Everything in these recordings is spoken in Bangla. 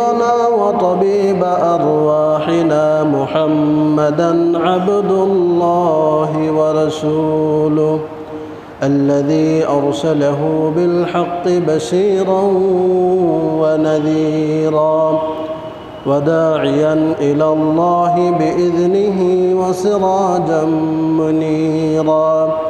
حبيبنا وطبيب أرواحنا محمدا عبد الله ورسوله الذي أرسله بالحق بشيرا ونذيرا وداعيا إلى الله بإذنه وسراجا منيرا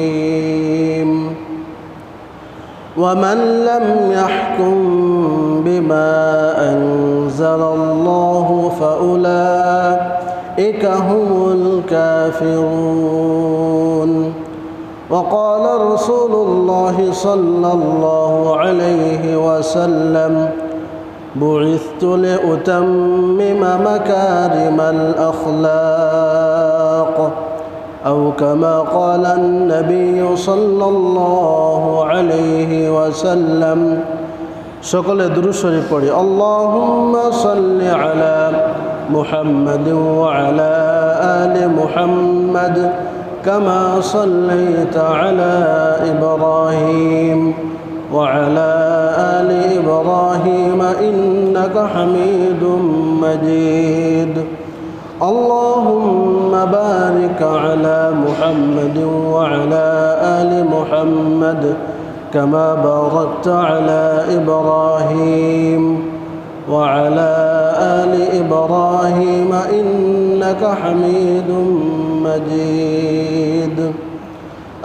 ومن لم يحكم بما أنزل الله فأولئك هم الكافرون. وقال رسول الله صلى الله عليه وسلم بعثت لأتمم مكارم الأخلاق. أو كما قال النبي صلى الله عليه وسلم সকলে দুরুশরী পড়ি আল্লাহুম্মা সাল্লি আলা মুহাম্মাদ ওয়া আলা আলি মুহাম্মাদ كما صليت على إبراهيم وعلى آل إبراهيم إنك حميد مجيد اللهم بارك على محمد وعلى آل محمد كما باركت على إبراهيم وعلى آل إبراهيم إنك حميد مجيد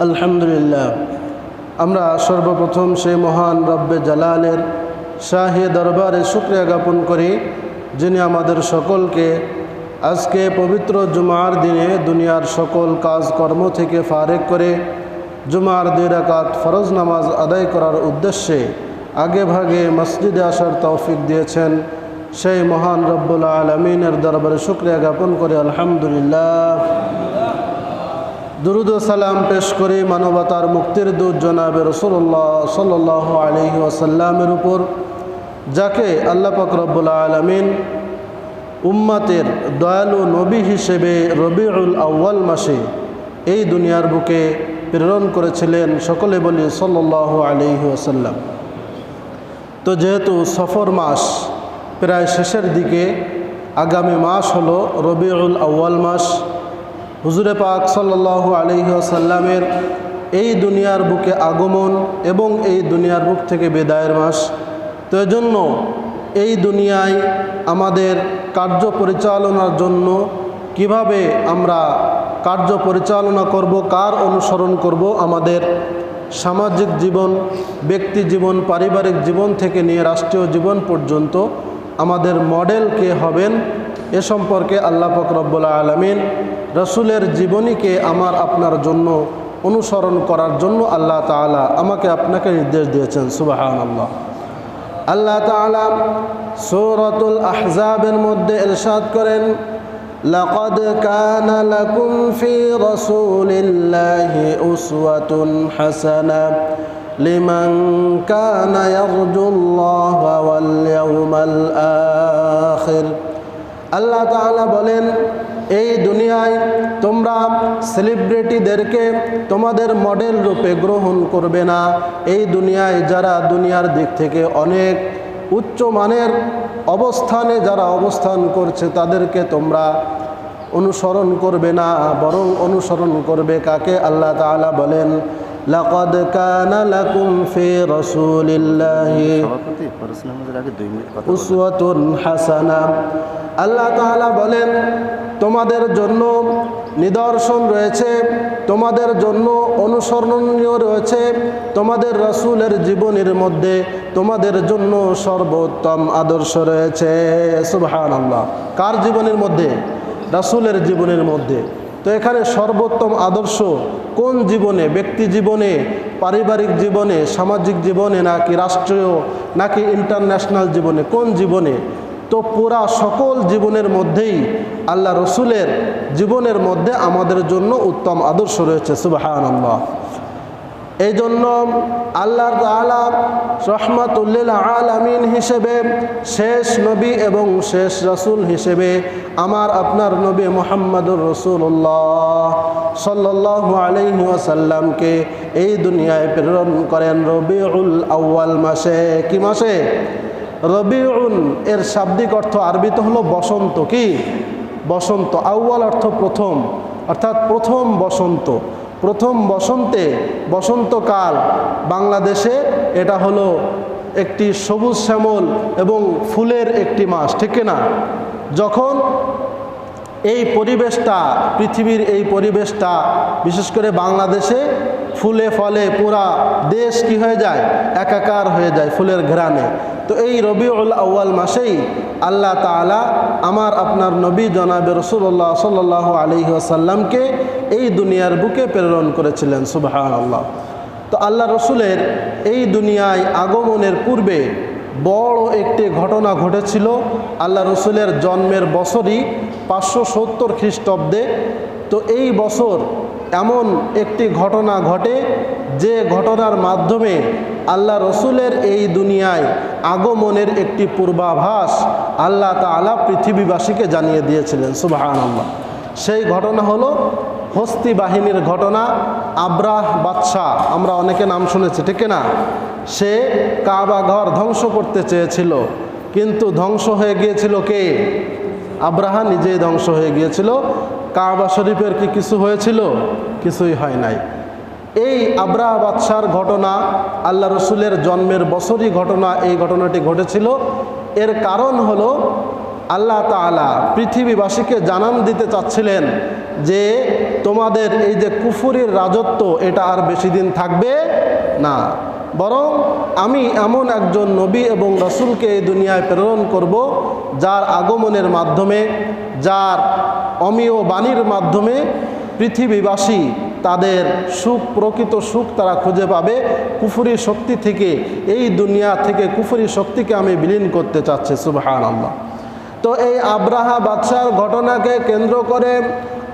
الحمد لله আমরা সর্বপ্রথম সেই মহান রব্বে জালালের শাহে দরবারে শুক্রিয়া জ্ঞাপন করি যিনি আমাদের সকলকে আজকে পবিত্র জুমার দিনে দুনিয়ার সকল কাজকর্ম থেকে ফারেক করে জুমার দুই রাকাত ফরজ নামাজ আদায় করার উদ্দেশ্যে আগে ভাগে মসজিদে আসার তৌফিক দিয়েছেন সেই মহান রব্বুল আলমিনের দরবারে শুক্রিয়া জ্ঞাপন করে আলহামদুলিল্লাহ। দুরুদ সালাম পেশ করে মানবতার মুক্তির দূত জনাবে রসুল্লাহ সাল্লাহ আলহি ওসাল্লামের উপর, যাকে আল্লাহ পাক রব্বুল আলমিন উম্মাতের দয়ালু নবী হিসেবে রবিউল আউ্য়াল মাসে এই দুনিয়ার বুকে প্রেরণ করেছিলেন সকলে বলি সাল্লাহ আলহি ওসাল্লাম তো যেহেতু সফর মাস প্রায় শেষের দিকে, আগামী মাস হলো রবিউল আউ্য়াল মাস। হুজুরে পাক সাল্লাহ আলহিহাসাল্লামের এই দুনিয়ার বুকে আগমন এবং এই দুনিয়ার বুক থেকে বেদায়ের মাস। তো এজন্য এই দুনিয়ায় আমাদের কার্য পরিচালনার জন্য কীভাবে আমরা কার্য পরিচালনা করব, কার অনুসরণ করব, আমাদের সামাজিক জীবন, ব্যক্তি জীবন, পারিবারিক জীবন থেকে নিয়ে রাষ্ট্রীয় জীবন পর্যন্ত আমাদের মডেল কে হবেন, এ সম্পর্কে আল্লাহ ফকরব্বুল্লা আলমিন রসুলের জীবনীকে আমার আপনার জন্য অনুসরণ করার জন্য আল্লাহ তালা আমাকে আপনাকে নির্দেশ দিয়েছেন সুবাহান আল্লাহ আল্লাহ তালা সৌরতুল আহজাবের মধ্যে এরশাদ করেন لقد كان لكم في رسول الله أسوة حسنة لمن كان يرجو الله واليوم الآخر আল্লাহ তাআলা বলেন এই দুনিয়ায় তোমরা সেলিব্রিটিদেরকে তোমাদের মডেল রূপে গ্রহণ করবে না। এই দুনিয়ায় যারা দুনিয়ার দিক থেকে অনেক উচ্চ মানের অবস্থানে যারা অবস্থান করছে তাদেরকে তোমরা অনুসরণ করবে না বরং অনুসরণ করবে কাকে? আল্লাহ তাআলা বলেন লাকাদ কানা লাকুম ফি রাসূলিল্লাহি সভাপতি ফরজ নামাজের আগে দুই মিনিট কথা বলবেন। উসওয়াতুন হাসানা। আল্লাহ তাআলা বলেন তোমাদের জন্য নিদর্শন রয়েছে, তোমাদের জন্য অনুসরণীয় রয়েছে, তোমাদের রাসূলের জীবনের মধ্যে তোমাদের জন্য সর্বোত্তম আদর্শ রয়েছে। সুবহানাল্লাহ। কার জীবনের মধ্যে? রাসূলের জীবনের মধ্যে। তো এখানে সর্বোত্তম আদর্শ কোন জীবনে? ব্যক্তি জীবনে, পারিবারিক জীবনে, সামাজিক জীবনে, নাকি রাষ্ট্রীয়, নাকি ইন্টারন্যাশনাল জীবনে? কোন জীবনে? তো পুরা সকল জীবনের মধ্যেই আল্লাহ রসুলের জীবনের মধ্যে আমাদের জন্য উত্তম আদর্শ রয়েছে সুবাহান আল্লাহ এই জন্য আল্লাহ তালা রহমাতুল্লিল আলামিন হিসেবে শেষ নবী এবং শেষ রসুল হিসেবে আমার, আপনার নবী মোহাম্মদুর রসুল্লাহ সাল্লাহ আলহি ওয়াসাল্লামকে এই দুনিয়ায় প্রেরণ করেন রবিউল আউ্য়াল মাসে। কি মাসে? রবিউল এর শাব্দিক অর্থ আরবিতে হলো বসন্ত, কি? বসন্ত, আউ্য়াল অর্থ প্রথম, অর্থাৎ প্রথম বসন্ত। প্রথম বসন্তে বসন্তকাল, বাংলাদেশে এটা হলো একটি সবুজ শ্যামল এবং ফুলের একটি মাস, ঠিক না? যখন এই পরিবেশটা, পৃথিবীর এই পরিবেশটা, বিশেষ করে বাংলাদেশে ফুলে ফলে পুরা দেশ কি হয়ে যায়? একাকার হয়ে যায় ফুলের ঘ্রাণে। তো এই রবিউল আউ্য়াল মাসেই আল্লাহ তালা আমার, আপনার নবী জনাবে রসুল্লাহ সাল্লাহ আলহি আসাল্লামকে এই দুনিয়ার বুকে প্রেরণ করেছিলেন সুবাহান আল্লাহ তো আল্লাহ রসুলের এই দুনিয়ায় আগমনের পূর্বে বড় একটি ঘটনা ঘটেছিল। আল্লাহ রসুলের জন্মের বছরই পাঁচশো সত্তর খ্রিস্টাব্দে। তো এই বছর এমন একটি ঘটনা ঘটে যে ঘটনার মাধ্যমে আল্লাহ রসুলের এই দুনিয়ায় আগমনের একটি পূর্বাভাস আল্লাহ তালা পৃথিবীবাসীকে জানিয়ে দিয়েছিলেন আল্লাহ সেই ঘটনা হলো হস্তি বাহিনীর ঘটনা, আব্রাহ বাদশাহ, আমরা অনেকে নাম শুনেছি, ঠিক না? সে কাবা ঘর ধ্বংস করতে চেয়েছিল, কিন্তু ধ্বংস হয়ে গিয়েছিল কে? আব্রাহা নিজেই ধ্বংস হয়ে গিয়েছিল। কাবা শরীফের কি কিছু হয়েছিল? কিছুই হয় নাই। এই আব্রাহ বাদশার ঘটনা, আল্লাহ রসুলের জন্মের বছরই ঘটনা, এই ঘটনাটি ঘটেছিল। এর কারণ হলো, আল্লাহ তালা পৃথিবীবাসীকে জানান দিতে চাচ্ছিলেন যে, তোমাদের এই যে কুফুরির রাজত্ব, এটা আর বেশি দিন থাকবে না। বরং আমি এমন একজন নবী এবং রসুলকে এই দুনিয়ায় প্রেরণ করব যার আগমনের মাধ্যমে, যার অমীয় বাণীর মাধ্যমে পৃথিবীবাসী তাদের সুখ, প্রকৃত সুখ তারা খুঁজে পাবে। কুফুরি শক্তি থেকে, এই দুনিয়া থেকে কুফুরি শক্তিকে আমি বিলীন করতে চাচ্ছি আল্লাহ তো এই আব্রাহা বাদশার ঘটনাকে কেন্দ্র করে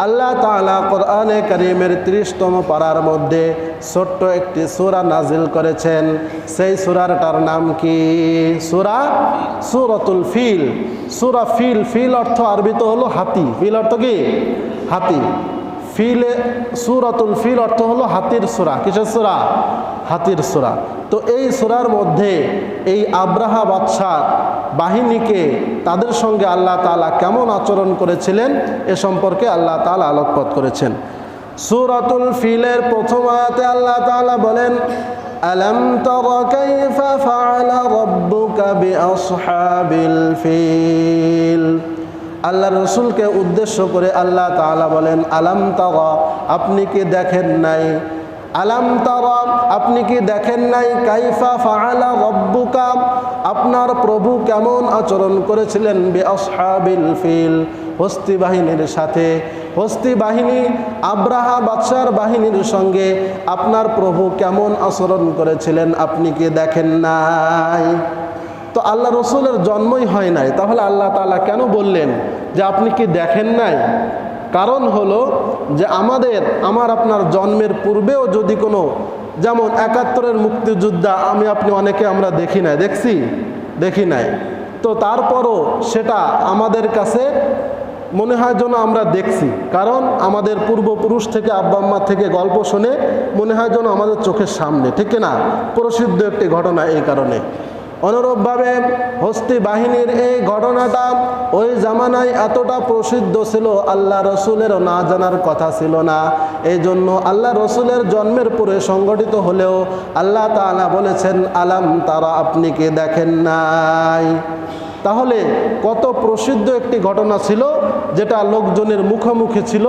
আল্লাহ তালা কোরআনে করিমের ত্রিশতম পাড়ার মধ্যে ছোট্ট একটি সুরা নাজিল করেছেন। সেই সুরারটার নাম কি? সুরা সুরতুল ফিল। সুরা ফিল ফিল অর্থ আরবিত হলো হাতি। ফিল অর্থ কি? হাতি। ফিলে, সুরাতুল ফিল অর্থ হলো হাতির সুরা। কিসের সুরা? হাতির সুরা। তো এই সুরার মধ্যে এই আব্রাহা বাদশার বাহিনীকে তাদের সঙ্গে আল্লাহ তালা কেমন আচরণ করেছিলেন এ সম্পর্কে আল্লাহ তালা আলোকপাত করেছেন সুরাতুল ফিলের প্রথম আয়াতে আল্লাহ তালা বলেন ألم تر كيف فعل ربك بأصحاب الفيل আল্লাহ রসুলকে উদ্দেশ্য করে আল্লাহ তাআলা বলেন আলাম তারা আপনি কি দেখেন নাই আলাম তারা আপনি কি দেখেন নাই কাইফা ফাআলা রব্বুকা আপনার প্রভু কেমন আচরণ করেছিলেন বে আসহাবিল ফিল? হস্তি বাহিনীর সাথে। হস্তি বাহিনী আব্রাহা বাদশার বাহিনীর সঙ্গে আপনার প্রভু কেমন আচরণ করেছিলেন আপনি কি দেখেন নাই? তো আল্লাহ রসুলের জন্মই হয় নাই। তাহলে আল্লাহ তালা কেন বললেন যে আপনি কি দেখেন নাই? কারণ হলো যে আমাদের, আমার আপনার জন্মের পূর্বেও যদি কোনো যেমন একাত্তরের মুক্তিযোদ্ধা, আমি, আপনি অনেকে আমরা দেখি নাই। দেখছি? দেখি নাই। তো তারপরও সেটা আমাদের কাছে মনে হয় যেন আমরা দেখছি। কারণ আমাদের পূর্বপুরুষ থেকে আব্বাম্মা থেকে গল্প শুনে মনে হয় যেন আমাদের চোখের সামনে। ঠিক না? প্রসিদ্ধ একটি ঘটনা এই কারণে। অনুরূপভাবে হস্তি বাহিনীর এই ঘটনাটা ওই জামানায় এতটা প্রসিদ্ধ ছিল, আল্লাহ রসুলেরও না জানার কথা ছিল না। এই জন্য আল্লাহ রসুলের জন্মের পরে সংগঠিত হলেও আল্লাহ তালা বলেছেন, আলাম তারা আপনি কি দেখেন নাই? তাহলে কত প্রসিদ্ধ একটি ঘটনা ছিল যেটা লোকজনের মুখোমুখি ছিল,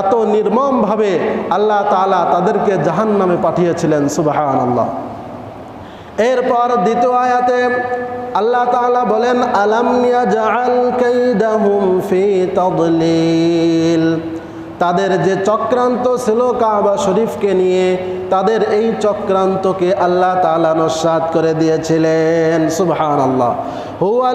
এত নির্মমভাবে আল্লাহ তালা তাদেরকে জাহান নামে পাঠিয়েছিলেন সুবাহান আল্লাহ এরপর দ্বিতীয় আয়াতে আল্লাহ তাআলা বলেন, আলাম তাদের যে চক্রান্ত ছিল কাবা শরীফকে নিয়ে, তাদের এই চক্রান্তকে আল্লাহ তাআলা নস্বাত করে দিয়েছিলেন। সুবহানাল্লাহ। হুয়াল